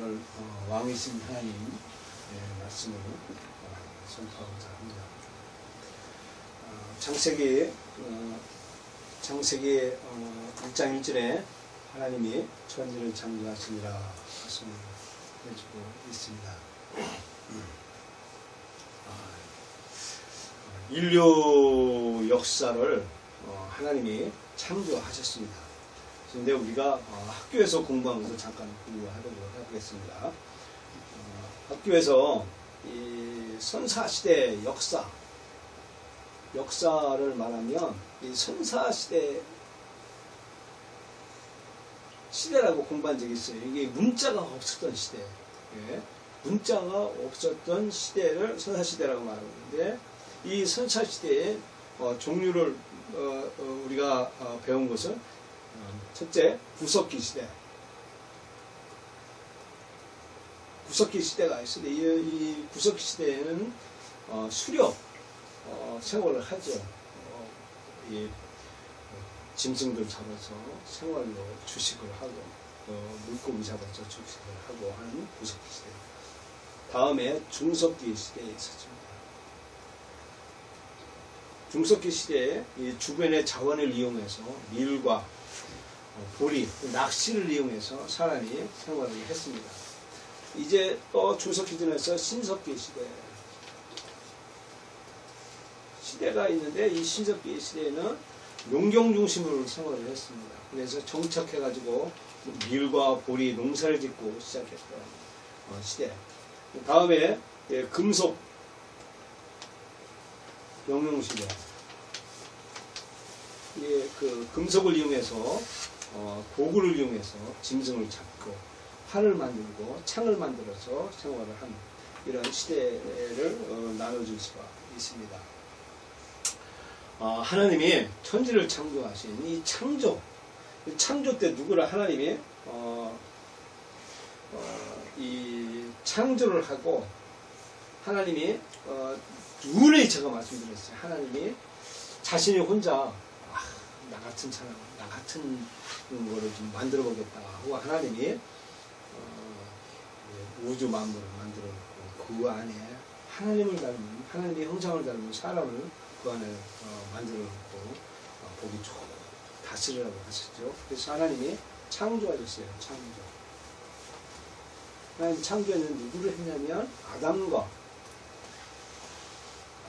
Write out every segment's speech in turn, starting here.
오늘 어, 왕이신 하나님 예, 말씀을 어, 선포하고자 합니다. 어, 창세기 어, 창세기 어, 1장 1절에 하나님이 천지를 창조하시니라 말씀을 해주고 있습니다. 아, 인류 역사를 어, 하나님이 창조하셨습니다. 그런데 우리가 어, 학교에서 것을 잠깐 공부하도록 해보겠습니다. 어, 학교에서 이 선사시대 역사, 역사를 말하면 이 선사시대 시대라고 공부한 적이 있어요. 이게 문자가 없었던 시대. 예. 문자가 없었던 시대를 선사시대라고 말하는데 이 선사시대의 어, 종류를 어, 어, 우리가 어, 배운 것은 어, 첫째 구석기 시대 구석기 시대가 있습니다. 이, 이 구석기 시대에는 어, 수렵 어, 생활을 하죠. 어, 이 짐승들 잡아서 생활로 주식을 하고 어, 물고기 잡아서 주식을 하고 하는 구석기 시대. 다음에 중석기 시대에 있었습니다. 중석기 시대에 이 주변의 자원을 이용해서 밀과 어, 보리, 낚시를 이용해서 사람이 생활을 했습니다. 이제 또 중석기 전에서 신석기 시대 시대가 있는데 이 신석기 시대에는 농경 중심으로 생활을 했습니다. 그래서 정착해가지고 밀과 보리 농사를 짓고 시작했던 어, 시대. 다음에 예, 금속 영농시대. 예, 그 금속을 이용해서 어, 도구를 이용해서 짐승을 잡고 활을 만들고 창을 만들어서 생활을 하는 이런 시대를 어, 나눠줄 수가 있습니다. 어, 하나님이 천지를 창조하신 이 창조, 이 창조 때 누구를 하나님이 어, 어, 이 창조를 하고 하나님이 어, 누누이 제가 말씀드렸어요. 하나님이 자신이 혼자 아, 나 같은 사람, 나 같은 거를 좀 만들어 보겠다 하고 하나님이 어, 우주 만물을 만들어 놓고 그 안에 하나님을 닮은 하나님의 형상을 닮은 사람을 그 안에 어, 만들어 놓고 어, 보기 좋고 다스리라고 하셨죠. 그래서 하나님이 창조하셨어요. 창조. 하나님 창조에는 누구를 했냐면 아담과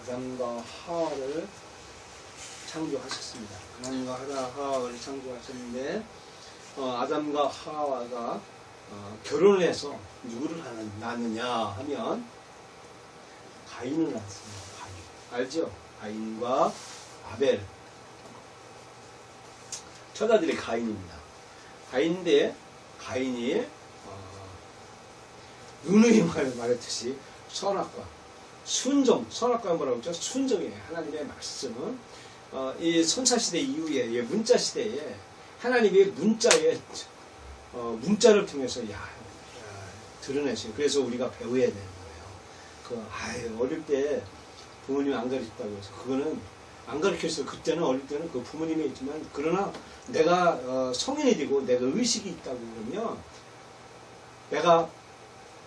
아담과 하와를 창조하셨습니다. 하나님과 하나 하와를 창조하셨는데 어, 아담과 하와가 어, 결혼을 해서 누구를 낳느냐 하면 가인을 낳습니다. 가인. 알죠? 가인과 아벨. 처자들이 가인입니다. 가인인데 가인이 어, 누누이 말- 말했듯이 선악과 순종, 선악과 뭐라고 했죠? 순종이에요. 하나님의 말씀은 어, 이 선사시대 이후에 예, 문자 시대에 하나님의 문자에 어, 문자를 통해서 야, 야, 드러내세요. 그래서 우리가 배워야 되는 거예요. 그 아유, 어릴 때 부모님이 안 가르쳤다고 해서 그거는 안 가르쳤어요. 그때는 어릴 때는 그 부모님이 있지만 그러나 내가 어, 성인이 되고 내가 의식이 있다고 그러면 내가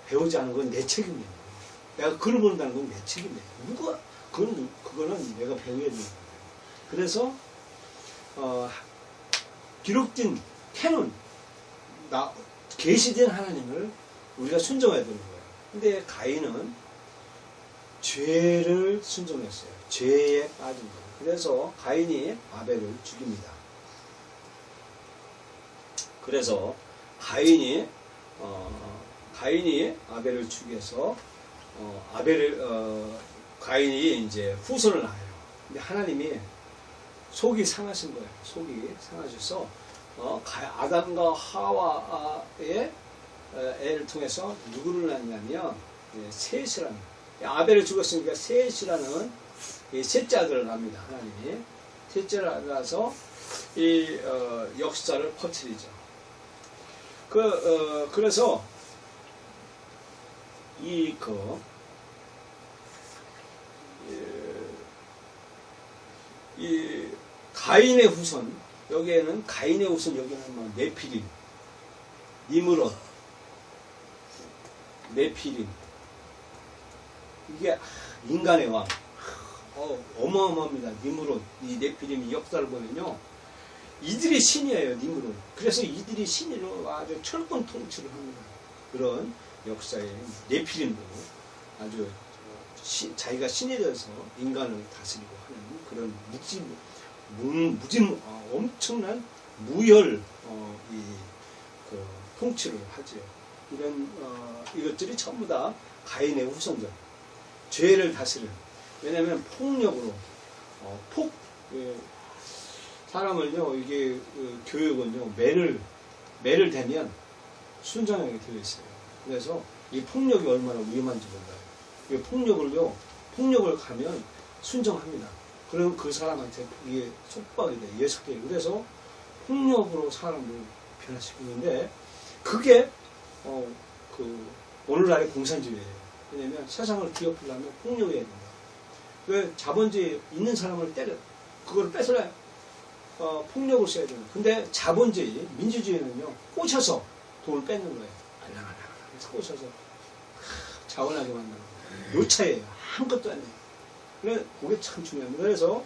배우지 않은 건 내 책임이에요. 내가 글을 본다는 건 내 책임이에요. 누가 그건 그거는 내가 배워야 되는 거예요. 그래서 어, 기록된 캐논 나 계시된 하나님을 우리가 순종해야 되는 거예요. 근데 가인은 죄를 순종했어요. 죄에 빠진 거예요. 그래서 가인이 아벨을 죽입니다. 그래서 가인이 어, 가인이 아벨을 죽여서 어, 아벨을 어, 가인이 이제 후손을 낳아요. 근데 하나님이 속이 상하신 거예요. 속이 상하셔서 어, 가- 아담과 하와의 어, 애를 통해서 누구를 낳냐면 예, 셋이라는 아벨을 죽었으니까 셋이라는 이 셋째 아들을 낳습니다. 하나님이 셋째를 낳아서 이 어, 역사를 퍼뜨리죠. 그 어, 그래서 이그 이 가인의 후손 여기에는 가인의 후손 여기는 뭐 네피림, 니므롯 네피림. 이게 인간의 왕. 어, 어마어마합니다. 니무롯. 이 네피림 이 역사를 보면요. 이들이 신이에요, 니무롯. 그래서 이들이 신이로 아주 철권 통치를 합니다. 그런 역사에 네피림도 아주 시- 자기가 신이 되어서 인간을 다스리고 하는 그런 무지, 무, 무지, 어, 엄청난 무혈, 어, 이, 그, 통치를 하죠. 이런, 어, 이것들이 전부 다 가인의 후손들. 죄를 다스리는. 왜냐면 폭력으로, 어, 폭, 예, 사람을요, 이게, 그 교육은요, 매를, 매를 대면 순전하게 되어 있어요. 그래서 이 폭력이 얼마나 위험한지 몰라요. 이 폭력을요, 폭력을 가면 순정합니다. 그럼 그 사람한테 이게 속박이 돼, 예속돼. 그래서 폭력으로 사람을 변화시키는데, 그게, 어, 그, 오늘날의 공산주의예요. 왜냐면 세상을 뒤엎으려면 폭력해야 된다. 왜 자본주의 있는 사람을 때려, 그걸 뺏어야, 어, 폭력을 써야 되는. 근데 자본주의, 민주주의는요, 꽂혀서 돈을 뺏는 거예요. 알랑알랑. 꽂혀서 자원하게 만드는 거예요. 요 차이에요. 아무것도 안 해요. 그래, 그게 참 중요합니다. 그래서,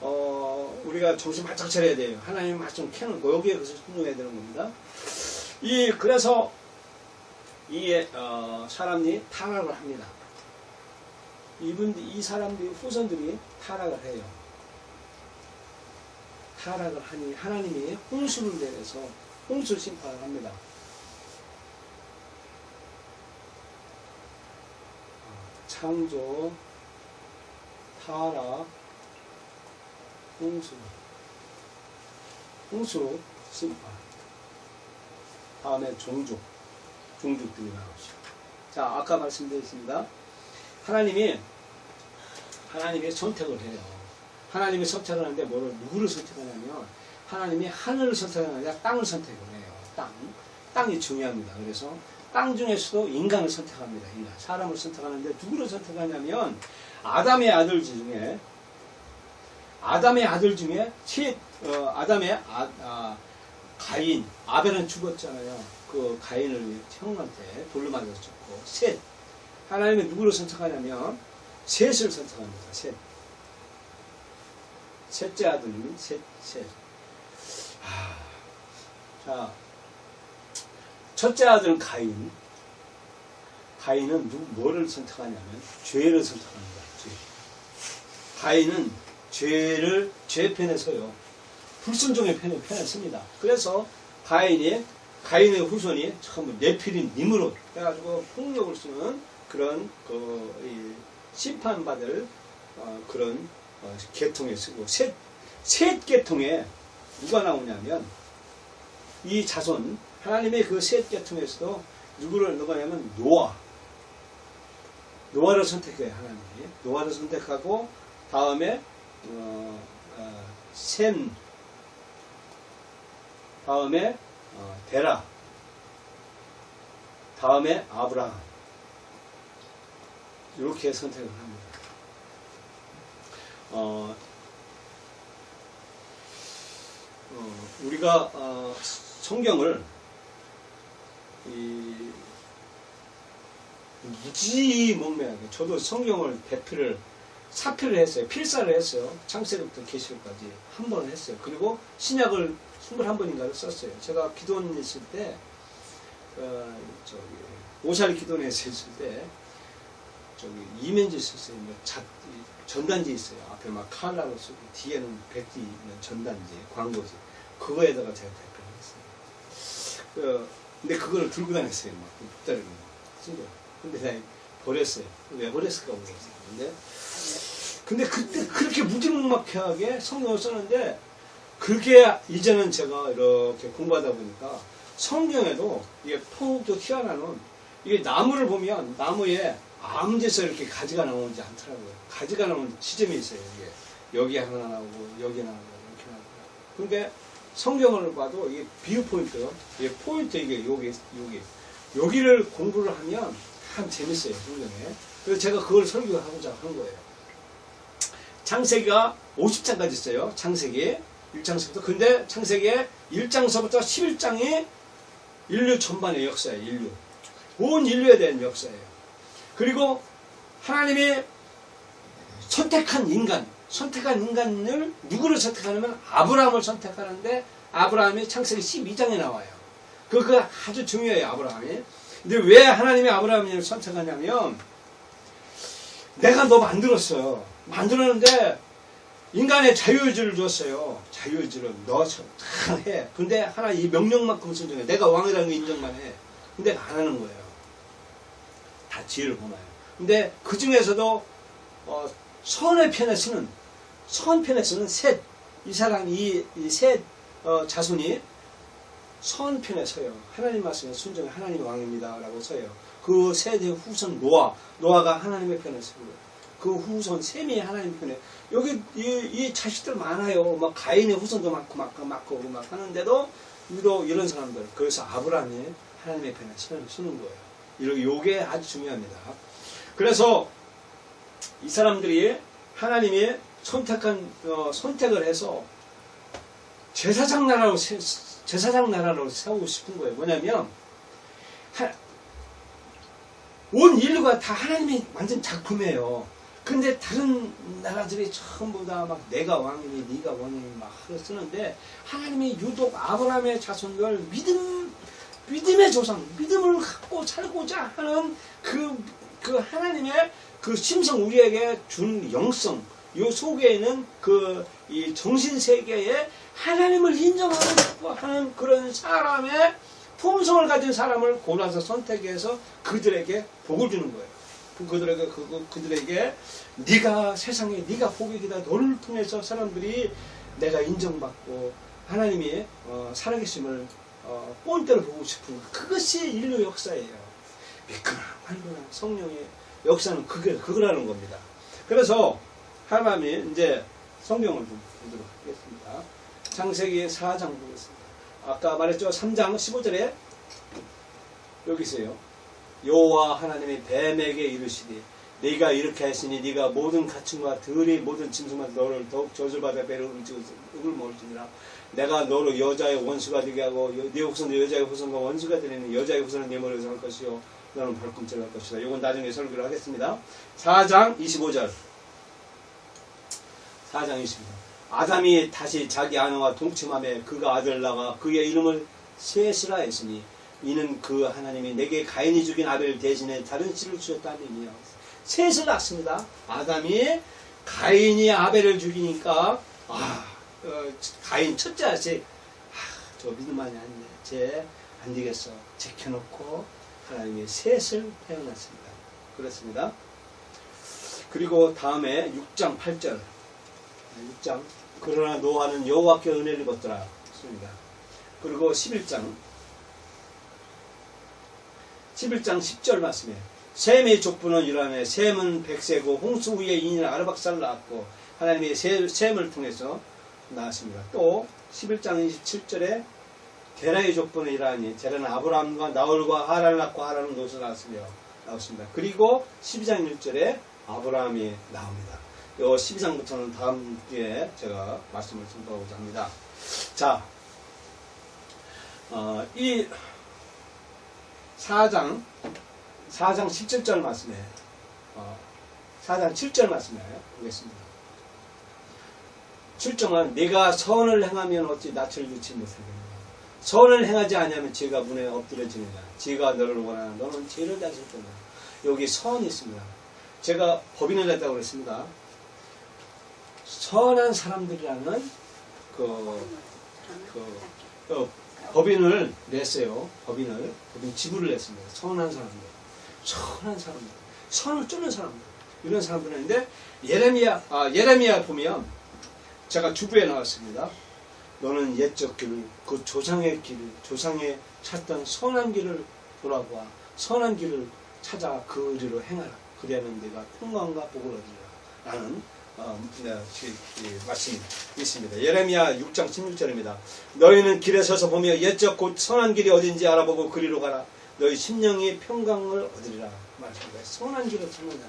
어, 우리가 정신 바짝 차려야 돼요. 하나님 말씀 거, 여기에 그래서 순종해야 되는 겁니다. 이, 그래서, 이, 어, 사람이 타락을 합니다. 이분들, 이 사람들이, 후손들이 타락을 해요. 타락을 하니, 하나님이 홍수를 내려서 홍수 심판을 합니다. 창조, 타락, 홍수, 홍수, 심판. 다음에 종족, 종족들이 나오죠. 자, 아까 말씀드렸습니다. 하나님이, 하나님이 선택을 해요. 하나님이 선택을 하는데 뭐를, 누구를 선택하냐면, 하나님이 하늘을 아니라 땅을 선택을 해요. 땅. 땅이 중요합니다. 그래서 땅 중에서도 인간을 선택합니다. 인간. 사람을 선택하는데 누구를 선택하냐면 아담의 아들 중에 아담의 아들 중에 셋, 어, 아담의 아, 아, 가인, 아벨은 죽었잖아요. 그 가인을 형한테 돌로 맞아서 죽고 셋. 하나님이 누구를 선택하냐면 셋을 선택합니다. 셋. 셋째 아들이 셋, 셋. 아, 자, 첫째 아들은 가인. 가인은 누, 뭐를 선택하냐면 죄를 선택합니다. 죄. 가인은 죄를 죄 편에 서요. 불순종의 편에 편에 씁니다. 그래서 가인이 가인의 후손이 처음 네피린 님으로 해가지고 폭력을 쓰는 그런 그 이, 심판받을 어, 그런 어, 계통에 쓰고 셋, 셋 계통에 누가 나오냐면 이 자손 하나님의 그 셋 계통에서도 누구를 누가냐면 노아 노아를 선택해요 하나님이 노아를 선택하고 다음에 어, 어, 셈 다음에 어, 데라. 다음에 아브라함. 이렇게 선택을 합니다. 어, 어, 우리가 어, 성경을 이 무지몽매하게 저도 성경을 대표를 사표를 했어요. 필사를 했어요. 창세기부터 계시록까지 한 번 했어요. 그리고 신약을 21번인가를 썼어요. 제가 기도원 있을 때 어, 저기 오살 기도원에 있을 때 저기 이면지 썼어요. 뭐 전단지 있어요. 앞에 막 칼라로 쓰고 뒤에는 백지 있는 전단지 광고지 그거에다가 제가 대표를 했어요. 그, 근데 그걸 들고 다녔어요. 막 붙다리고 쓰고. 근데 버렸어요. 왜 버렸을까 모르겠어요. 근데 근데 그때 그렇게 무지막지하게 성경을 썼는데 그게 이제는 제가 이렇게 공부하다 보니까 성경에도 이게 통도 희한하는 이게 나무를 보면 나무에 아무 데서 이렇게 가지가 나오지 않더라고요. 가지가 나오는 지점이 있어요. 이게 여기 하나 나오고 여기 하나 나오고 이렇게 나오고. 근데 성경을 봐도 이게 비유 포인트, 이게 포인트 이게 여기 여기 여기를 공부를 하면 참 재밌어요 성경에. 그래서 제가 그걸 설교하고자 한 거예요. 창세기가 50장까지 있어요. 창세기 1장서부터. 근데 창세기의 1장서부터 11장이 인류 전반의 역사예요. 인류. 온 인류에 대한 역사예요. 그리고 하나님이 선택한 인간, 선택한 인간을 누구를 선택하냐면 아브라함을 선택하는데 아브라함이 창세기 12장에 나와요. 그, 그 아주 중요해요, 아브라함이. 근데 왜 하나님이 아브라함을 선택하냐면 내가 너 만들었어요. 만들었는데 인간의 자유의지를 줬어요. 자유의지를 넣어서 다 해. 근데 하나 이 명령만큼 순종해. 내가 왕이라는 거 인정만 해. 근데 안 하는 거예요. 다 지혜를 범해요. 근데 그 중에서도 어, 선의 편에 쓰는 선 편에 쓰는 셋. 이 사람 이셋 어, 자손이 선 편에 서요. 하나님 말씀에 순종해 하나님 왕입니다라고 서요. 그 세대 후손 노아, 노아가 하나님의 편에 서고 그 후손 셈이 하나님 편에 여기 이, 이 자식들 많아요. 막 가인의 후손도 많고 많고 많고 막 하는데도 유독 이런 사람들 그래서 아브라함이 하나님의 편에 서는, 서는 거예요. 이렇게 요게 아주 중요합니다. 그래서 이 사람들이 하나님이 선택한 어, 선택을 해서 제사장 나라로 세, 제사장 나라로 세우고 싶은 거예요. 뭐냐면 하, 온 인류가 다 하나님이 만든 작품이에요. 근데 다른 나라들이 전부 다 막 내가 왕이니 네가 왕이니 막 쓰는데 하나님이 유독 아브라함의 자손들 믿음 믿음의 조상 믿음을 갖고 살고자 하는 그, 그 하나님의 그 심성 우리에게 준 영성 요 속에는 그 이 정신 세계에 하나님을 인정하고 하는 그런 사람의 품성을 가진 사람을 골라서 선택해서 그들에게 복을 주는 거예요. 그들에게 그, 그들에게 네가 세상에 네가 복이다 너를 통해서 사람들이 내가 인정받고 하나님이 어, 살아계심을 어, 본때를 보고 싶은 것. 그것이 인류 역사예요. 믿거나 말거나 성령의 역사는 그게 그거라는 겁니다. 그래서 하나님이 이제 성경을 좀 보도록 하겠습니다. 창세기 4장 보겠습니다. 아까 말했죠. 3장 15절에 여기 있어요. 여호와 하나님이 뱀에게 이르시되 네가 이렇게 했으니 네가 모든 가축과 들이 모든 짐승만 너를 더욱 저주받아 배를 움직여 을 먹을지니라 내가 너를 여자의 원수가 되게 하고 네 후손도 여자의 후손과 원수가 되는 여자의 후손은 네 머리를 할 것이요 너는 발꿈치를 할 것이다. 이건 나중에 설교를 하겠습니다. 4장 25절 4장 25절 아담이 다시 자기 아내와 동침함에 그가 아들 낳아 그의 이름을 셋이라 했으니 이는 그 하나님이 내게 가인이 죽인 아벨 대신에 다른 씨를 주셨다는 요 셋을 낳습니다. 아담이 가인이 아벨을 죽이니까 아 어, 가인 첫째 아직 아, 저 믿음만이 아니네. 쟤안 되겠어. 제켜놓고 하나님이 셋을 태어났습니다. 그렇습니다. 그리고 다음에 6장 8절 6장 그러나 노아는 여호와께 은혜를 받더라. 습니다 그리고 11장 11장 10절 말씀에 셈의 족부는 이러하며 셈은 백세고 홍수 후에 인인 아르박사를 낳았고 하나님이 셈을 통해서 낳았습니다. 또 11장 27절에 데라의 족부는 이러하니 데라는 아브라함과 나홀과 하란을 낳고 하란은 노을 낳았으며 나왔습니다. 그리고 12장 1절에 아브라함이 나옵니다. 이 12장부터는 다음 주에 제가 말씀을 전하고자 합니다. 자, 어, 이 4장 4장 17절 말씀에 어, 4장 7절 말씀에 보겠습니다. 7정은 내가 선을 행하면 어찌 낯을 유치 못하겠느냐. 선을 행하지 않으면 죄가 문에 엎드려지느냐. 죄가 너를 원하는 너는 죄를 다실 거냐. 여기 선이 있습니다. 제가 법인을 냈다고 그랬습니다. 선한 사람들이라는 그, 그, 그 법인을 냈어요. 법인을. 법인 지불을 냈습니다. 선한 사람들. 선한 사람들. 선을 쫓는 사람들. 이런 사람들인데, 예레미야, 아, 예레미야 보면, 제가 주부에 나왔습니다. 너는 옛적 길, 그 조상의 길, 조상의 찾던 선한 길을 돌아보아. 선한 길을 찾아 그 의리로 행하라. 그리하면 내가 평강과 복을 얻으리라. 라는 말씀이 있습니다. 예레미야 6장 16절입니다. 너희는 길에 서서 보며 옛적 곧 선한 길이 어딘지 알아보고 그리로 가라. 너희 심령이 평강을 얻으리라. 말씀입니다. 선한 길을 찾는다.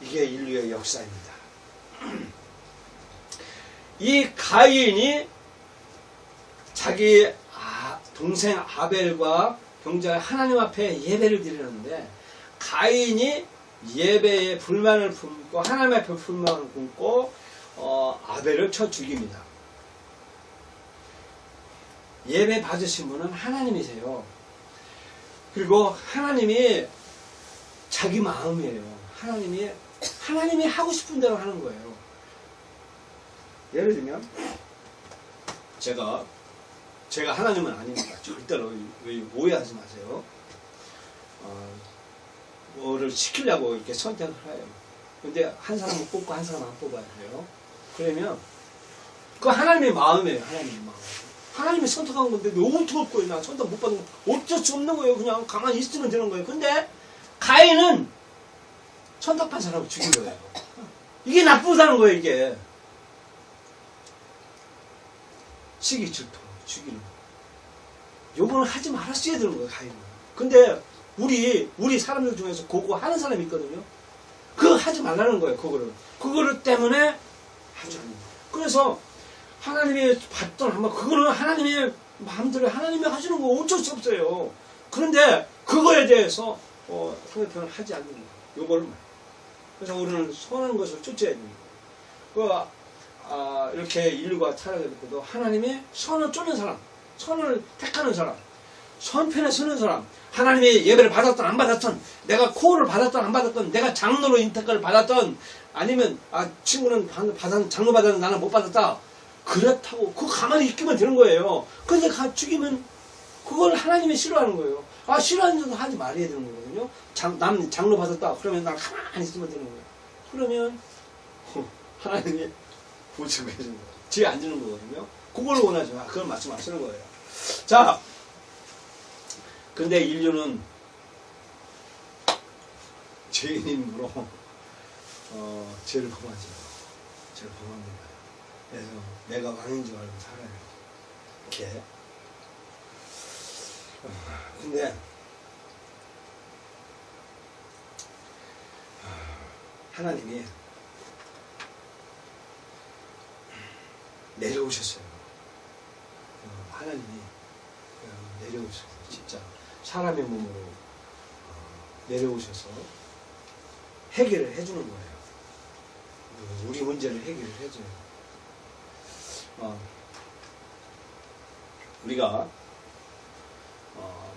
이게 인류의 역사입니다. 이 가인이 자기 아, 동생 아벨과 경제가 하나님 앞에 예배를 드리는데 가인이 예배에 불만을 품고 하나님 앞에 불만을 품고 어, 아벨을 쳐 죽입니다. 예배 받으신 분은 하나님이세요. 그리고 하나님이 자기 마음이에요. 하나님이 하나님이 하고 싶은 대로 하는 거예요. 예를 들면 제가 제가 하나님은 아닙니다. 절대로 오해하지 마세요. 어, 뭐를 시키려고 이렇게 선택을 해요. 근데 한 사람은 뽑고 한 사람은 안 뽑아야 돼요. 그러면 그 하나님의 마음이에요. 하나님의 마음. 하나님이 선택한 건데 할 거예요? 나 선택 못 받은 거 어쩔 수 없는 거예요. 그냥 가만히 있으면 되는 거예요. 근데 가인은 선택한 사람을 죽인 거예요. 이게 나쁘다는 거예요. 이게 시기 질투 죽이는 거. 요거는 하지 말았어야 되는 거예요. 가인은. 근데 우리 우리 사람들 중에서 그거 하는 사람이 있거든요. 그거 하지 말라는 거예요. 그거를 그거를 때문에 하지 않는 거예요. 그래서 하나님이 봤던 한번 그거는 하나님의 마음대로 하나님이 하시는 거 어쩔 수 없어요. 그런데 그거에 대해서 어, 상대편을 하지 않는 거예요. 말. 그래서 우리는 선한 것을 쫓아야 됩니다. 그 아, 이렇게 인류가 타락했고도 하나님의 선을 쫓는 사람, 선을 택하는 사람, 선편에 서는 사람, 하나님의 예배를 받았던 안 받았던, 내가 코를 받았던 안 받았던, 내가 장로로 인택을 받았던, 아니면 아 친구는 받았 장로 받았는 나는 못 받았다. 그렇다고 그 가만히 있기만 되는 거예요. 근데 가 죽이면 그걸 하나님이 싫어하는 거예요. 아 싫어하는 줄 하지 말아야 되는 거거든요. 장, 남 장로 받았다. 그러면 난 가만히 있으면 되는 거예요. 그러면 하나님이 보시고 계시는 거예요. 뒤에 앉는 거거든요. 그걸 원하죠. 아, 그걸 말씀하시는 거예요. 자, 근데 인류는 죄인이므로 어, 죄를 범하죠. 죄를 범합니다. 그래서 내가 왕인 줄 알고 살아요. 이렇게. 어, 근데 하나님이 내려오셨어요. 어, 하나님이 어, 내려오셨어요. 진짜 사람의 몸으로 어, 내려오셔서 해결을 해주는 거예요. 어, 우리 문제를 해결을 해줘요. 어, 우리가 어,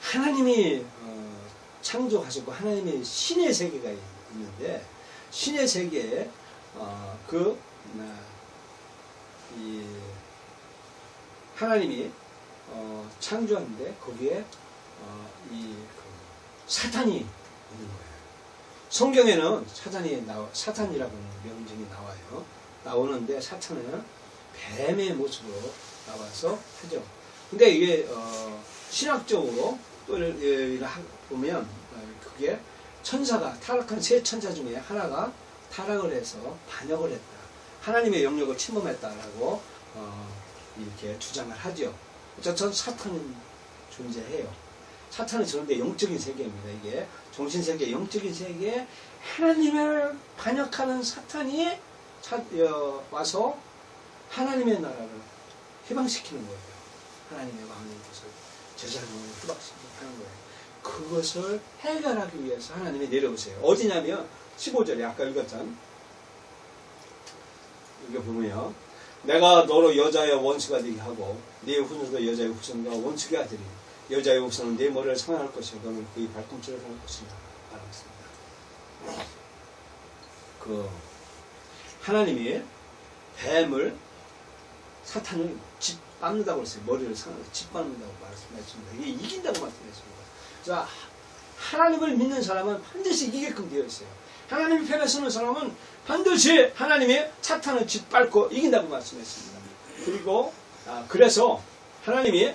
하나님이 어, 창조하셨고 하나님의 신의 세계가 있는데 신의 세계에 어, 그 어, 이 하나님이 어, 창조하는데 거기에 어, 이그 사탄이 있는 거예요. 성경에는 사탄이 나와 사탄이라고 명칭이 나와요. 나오는데 사탄은 뱀의 모습으로 나와서 하죠. 근데 이게 어, 신학적으로 또 이렇게 보면 어, 그게 천사가 타락한 세 천사 중에 하나가 타락을 해서 반역을 했다. 하나님의 영역을 침범했다라고 어, 이렇게 주장을 하죠. 어쨌든 사탄은 존재해요. 사탄은 그런데 영적인 세계입니다. 이게 정신 세계, 영적인 세계에 하나님을 반역하는 사탄이 차, 어, 와서 하나님의 나라를 해방시키는 거예요. 하나님의 마음의 것을 제자를 해방시키는 거예요. 그것을 해결하기 위해서 하나님이 내려오세요. 어디냐면 15절에 아까 읽었잖아요. 이거 보면 내가 너로 여자의 원수가 되게 하고 네 후손도 여자의 후손과 원수가 되리 여자의 후손은 네 머리를 상할 것이고 너는 그의 발꿈치를 상할 것이다 말하겠습니다. 그 하나님이 뱀을 사탄을 짓밟는다고 그랬어요. 머리를 상하게 짓밟는다고 말씀했습니다. 이게 이긴다고 말씀했습니다. 자, 하나님을 믿는 사람은 반드시 이기게끔 되어 있어요. 하나님의 편에 서는 사람은 반드시 하나님이 사탄을 짓밟고 이긴다고 말씀했습니다. 그리고 아, 그래서 하나님이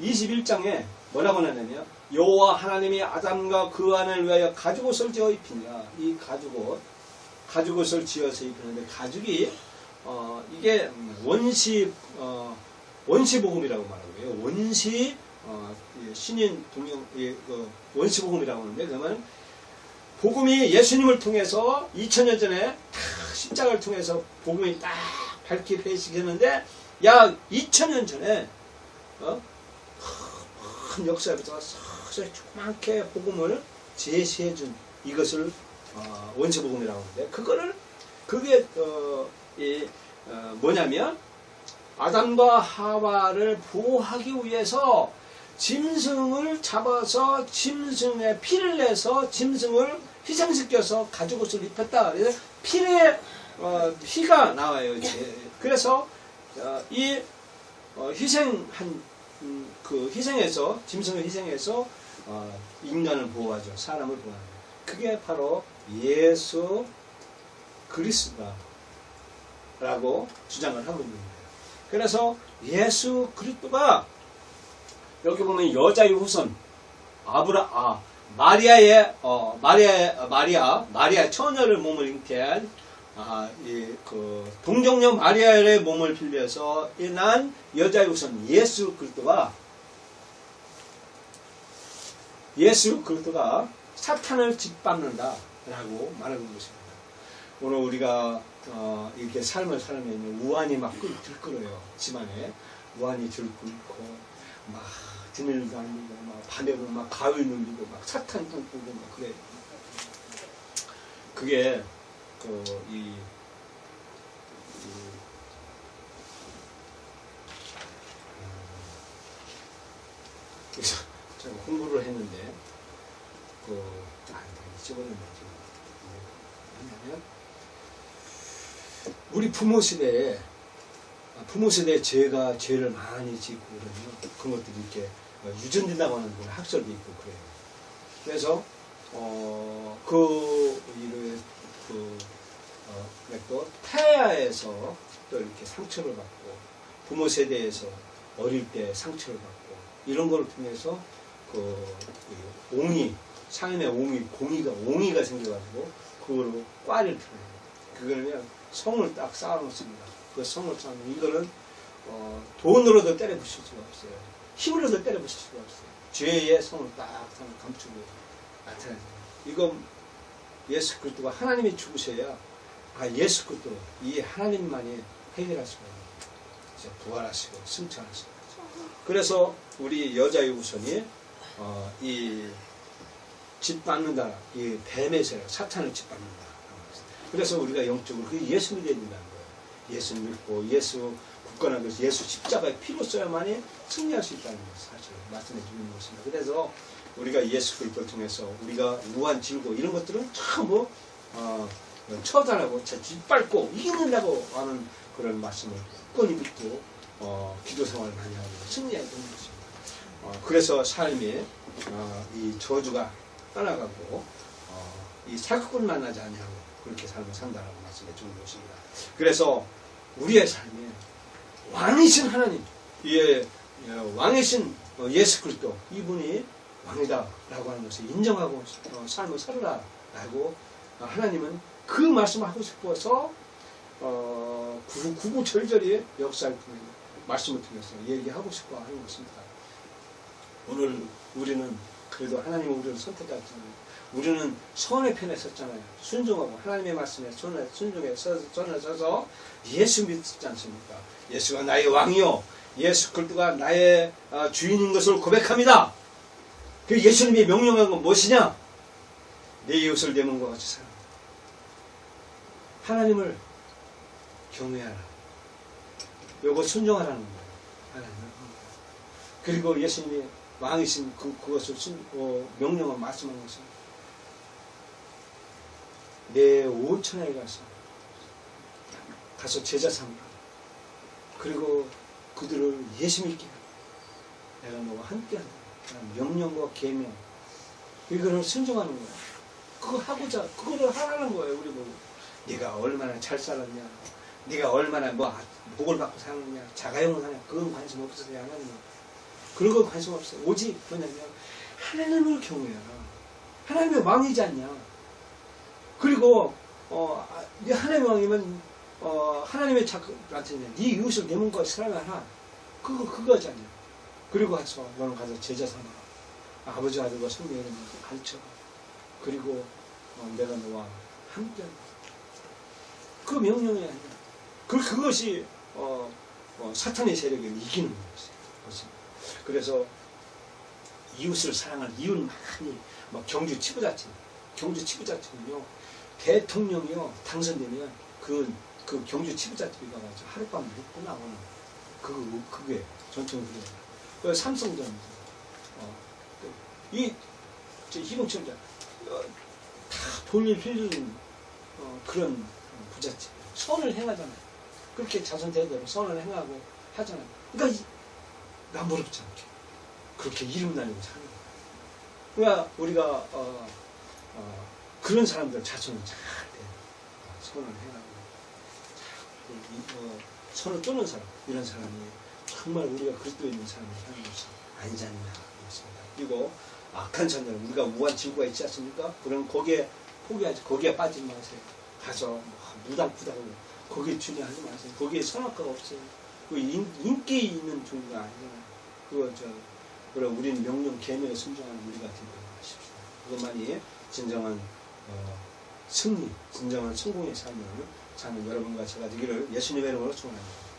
21장에 뭐라고 하냐면 여호와 하나님이 아담과 그 안을 위하여 가죽옷을 지어 입히냐 이 가죽옷 가죽옷을 지어서 입히는데 가죽이 어, 이게 원시 어, 원시 복음이라고 말하고요. 원시 어, 신인 동영 그 원시 복음이라고 하는데 그러면 복음이 예수님을 통해서 2000년 전에 딱 십자가를 통해서 복음이 딱 밝게 회식했는데 약 2000년 전에 어? 큰 역사에서 서서히 조그맣게 복음을 제시해준 이것을 어, 원시복음이라고 하는데 그거를 그게 어, 이, 어, 뭐냐면 아담과 하와를 보호하기 위해서 짐승을 잡아서 짐승의 피를 내서 짐승을 희생시켜서 가죽 옷을 입혔다. 그래서 피의 어, 피가 나와요. 이제. 그래서 어, 이 어, 희생한 음, 그 희생해서 짐승을 희생해서 어, 인간을 보호하죠. 사람을 보호하죠. 그게 바로 예수 그리스도라고 주장을 하고 있는 거예요. 그래서 예수 그리스도가 여기 보면 여자의 후손 아브라 아 마리아의 어 마리아 마리아 마리아 처녀를 몸을 잉태한 아, 이, 그, 동정녀 마리아의 몸을 빌려서 난 여자의 후손 예수 그리스도가 예수 그리스도가 사탄을 짓밟는다라고 말하는 것입니다. 오늘 우리가 어, 이렇게 삶을 살면 우환이 막 끓- 들끓어요. 집안에 우환이 들끓고 막 드늘도 아니고 막 밤에 보면 막 가을 눌리고 막 사탄 꿈꾸고 막 그래. 그게 그이 이, 그래서 제가 공부를 했는데 그 아, 잊어버렸네 지금. 뭐냐면 우리 부모 시대에 아, 부모 세대에 죄가 죄를 많이 짓고 그러면 그런 것들이 이렇게 어, 유전된다고 하는 그런 학설도 있고 그래요. 그래서 어그 이를 그 어, 태아에서 또 이렇게 상처를 받고 부모 세대에서 어릴 때 상처를 받고 이런 걸 통해서 그, 그 옹이 상인의 옹이 공이가 옹이가 생겨가지고 그걸로 꽈를 틀어요. 그거는 성을 딱 쌓아놓습니다. 그 성을 쌓는 이거는 어, 돈으로도 때려 부실 수가 없어요. 힘으로도 때려 부실 수가 없어요. 죄의 성을 딱 감추고 나타내는 이건 예수 그리스도가 하나님이 죽으셔야 아 예수 그리스도 이 하나님만이 있는 이제 부활하시고 승천하시고. 그래서 우리 여자의 우선이 어, 이 짓밟는다 이 뱀의 세력 사탄을 짓밟는다. 그래서 우리가 영적으로 그 예수 믿어야 된다는 거예요. 예수 믿고 예수 굳건한 것이 예수 십자가의 피로 써야만이 승리할 수 있다는 것을 사실 말씀해 주는 것입니다 그래서 우리가 예수 그리스도를 통해서 우리가 무한 질고 이런 것들은 전부 어, 처단하고 짓밟고 이기는다고 하는 그런 말씀을 굳건히 믿고 어, 기도 생활을 많이 하고 승리해야 되는 것입니다. 어, 그래서 삶이 어, 이 저주가 떠나가고 어, 이 사극꾼 만나지 아니하고 그렇게 삶을 산다라고 말씀해 주는 것입니다. 그래서 우리의 삶이 왕이신 하나님, 예, 예, 왕이신 어, 예수 그리스도 이분이 왕이다라고 하는 것을 인정하고 어, 삶을 살아라라고 어, 하나님은 그 말씀을 하고 싶어서 어, 구- 구구절절히 역사를 통해 말씀을 통해서 얘기하고 싶어 하는 것입니다. 오늘 우리는 그래도 하나님은 우리를 선택하잖아요. 우리는 선의 편에 섰잖아요. 순종하고 하나님의 말씀에 손에 순종해 서- 손에 서서 예수 믿지 않습니까? 예수가 나의 왕이요. 예수 그리스도가 나의 아, 주인인 것을 고백합니다. 그 예수님이 명령한 건 무엇이냐? 내 이웃을 내 몸과 같이 사랑. 하나님을 경외하라. 요거 순종하라는 거예요. 하나님을. 그리고 예수님이 왕이신 그, 그것을 순, 어, 명령을 말씀한 것은 내 오천에 가서 가서 제자 삼으라. 그리고 그들을 예수 믿게 하라. 내가 너와 함께 한다. 라는 명령과 계명. 이거를 순종하는 거예요. 그거 하고자, 그거를 하라는 거예요, 우리 보고. 네가 얼마나 잘 살았냐. 네가 얼마나 뭐 복을 받고 사느냐. 자가용을 하냐. 그건 관심 없어요, 하나님은. 그런 건 관심 없어요. 오직 뭐냐면 하나님을 경외하라. 하나님의 왕이지 않냐. 그리고 어, 하나님의 왕이면 어, 하나님의 자한테 네 이웃을 내 몸과 사랑하라. 그거 그거잖아요. 그리고 가서 너는 가서 제자 삼아라. 아버지 아들과 성령을 가르쳐라. 그리고 어, 내가 너와 함께 그 명령이 아니야. 그 그것이 어, 어, 사탄의 세력을 이기는. 그것이. 그래서 이웃을 사랑하는 이웃 많이 막 경주 치부자친 경주 치부자친은요 대통령이요 당선되면 그, 그 경주 치부자 집에 가가지고 하룻밤 묵고 나오는 그거 그게 전통 그게 그 삼성전 어, 이 희봉철자 어, 다 돈을 빌리는 어, 그런 부잣집 선을 행하잖아요. 그렇게 자선 대대로 선을 행하고 하잖아요. 그러니까 이- 남부럽지 않게 그렇게 이름 날리고 사는 거예요. 그러니까 우리가 어, 어, 그런 사람들 자손을 잘 돼. 선을 행하고 어, 선을 떠는 사람 이런 사람이 정말 우리가 그리스도 있는 삶을 사는 것이 아니지 않나 그렇습니다. 그리고 악한 천년 우리가 무한 친구가 있지 않습니까? 그럼 거기에 포기하지 거기에 빠지지 마세요. 가서 뭐 무당푸당을 거기에 준비하지 마세요. 거기에 선악과가 없어요. 그 인, 인기 있는 종류가 아니잖아요. 그거 저 그래 우리는 명령 계명에 순종하는 우리가 되도록 하십시오. 그것만이 진정한 어, 승리, 진정한 성공의 삶을 사는 여러분과 제가 되기를 예수님의 이름으로 축원합니다.